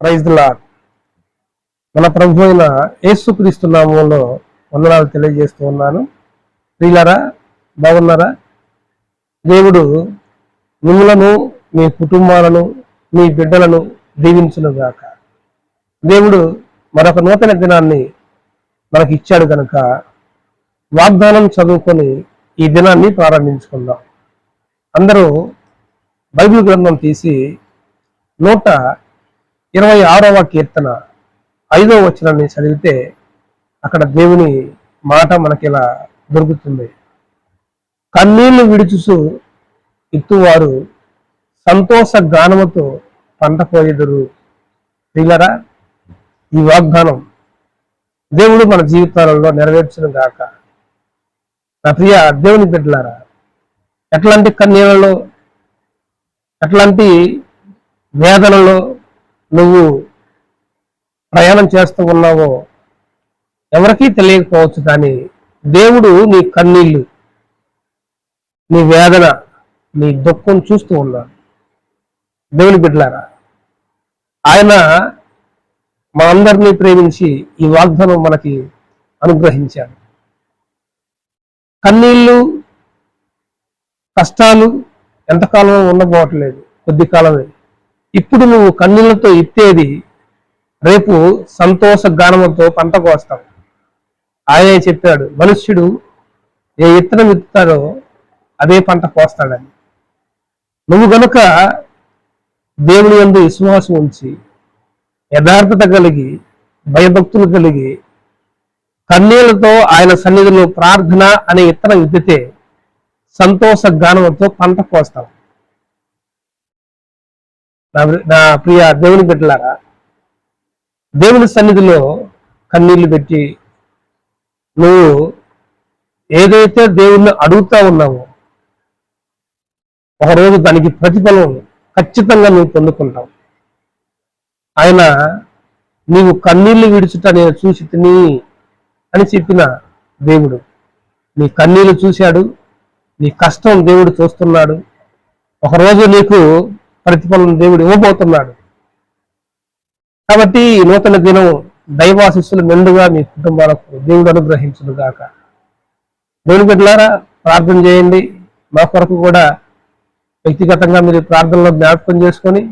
Praise లా. మన ప్రభు అయిన యేసుక్రీస్తు నామంలో వందనాలు తెలియజేస్తూ ఉన్నాను. ప్రియులరా బాగున్నారా? దేవుడు మిమ్మలను మీ కుటుంబాలను మీ బిడ్డలను దీవించును గాక దేవుడు మరొక నూతన దినాన్ని మనకి ఇచ్చాడు కనుక వాగ్దానం చదువుకొని ఈ దినాన్ని ప్రారంభించుకుందాం. అందరూ బైబిల్ గ్రంథం తీసి నూట ఇరవై ఆరవ కీర్తన ఐదవ వచనాన్ని చదివితే అక్కడ దేవుని మాట మనకి ఇలా దొరుకుతుంది. కన్నీళ్ళు విడుచుసు ఇత్తువారు సంతోష గానముతో పంట పోయేదురు ప్రియులరా ఈ వాగ్దానం దేవుడు మన జీవితాలలో నెరవేర్చను గాక. నా ప్రియ దేవుని బిడ్డలారా ఎట్లాంటి కన్నీళ్ళలో ఎట్లాంటి వేదనలో నువ్వు ప్రయాణం చేస్తూ ఉన్నావో ఎవరికీ తెలియకపోవచ్చు కానీ దేవుడు నీ కన్నీళ్ళు నీ వేదన నీ దుఃఖం చూస్తూ ఉన్నాడు. దేవుని బిడ్డలారా ఆయన మనందరినీ ప్రేమించి ఈ వాగ్దానం మనకి అనుగ్రహించాడు. కన్నీళ్ళు కష్టాలు ఎంతకాలం ఉండబోవట్లేదు. కొద్ది కాలమే. ఇప్పుడు నువ్వు కన్నులతో ఇత్తేది రేపు సంతోష గానముతో పంట కోస్తావు. ఆయనే చెప్పాడు మనుష్యుడు ఏ ఇత్తనం విత్తుతాడో అదే పంట కోస్తాడని. నువ్వు గనుక దేవుని యందు విశ్వాసం ఉంచి యథార్థత కలిగి భయభక్తులు కలిగి కన్నీళ్ళతో ఆయన సన్నిధిలో ప్రార్థన అనే ఇత్తనం ఇద్దితే సంతోష గానంతో పంట కోస్తావు. నా నా ప్రియ దేవుని బిడ్డలారా దేవుని సన్నిధిలో కన్నీళ్ళు పెట్టి నువ్వు ఏదైతే దేవుణ్ణి అడుగుతా ఉన్నావో ఒకరోజు దానికి ప్రతిఫలం ఖచ్చితంగా నువ్వు పొందుకుంటావు. ఆయన నీవు కన్నీళ్ళు విడుచుట నేను చూసి తిని అని చెప్పిన దేవుడు. నీ కన్నీళ్ళు చూశాడు నీ కష్టం దేవుడు చూస్తున్నాడు. ఒకరోజు నీకు ప్రతిఫలం దేవుడు ఇవ్వబోతున్నాడు. కాబట్టి నూతన దినం దైవాశిస్సులు మెండుగా మీ కుటుంబాలకు దేవుడు అనుగ్రహించును గాక. దేవుని బిడ్డలారా ప్రార్థన చేయండి. మా కొరకు కూడా వ్యక్తిగతంగా మీరు ప్రార్థనలో జ్ఞాపకం చేసుకొని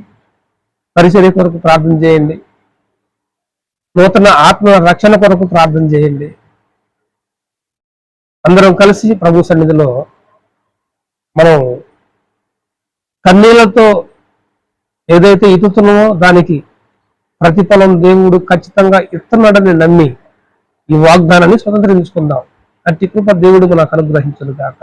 పరిచర్య కొరకు ప్రార్థన చేయండి. నూతన ఆత్మ రక్షణ కొరకు ప్రార్థన చేయండి. అందరం కలిసి ప్రభు సన్నిధిలో మనం కన్నీళ్ళతో ఏదైతే ఇతుతున్నామో దానికి ప్రతిఫలం దేవుడు ఖచ్చితంగా ఇస్తున్నాడని నమ్మి ఈ వాగ్దానాన్ని స్వతంత్రించుకుందాం. అట్టి కృప దేవుడు మనకు అనుగ్రహించను కాక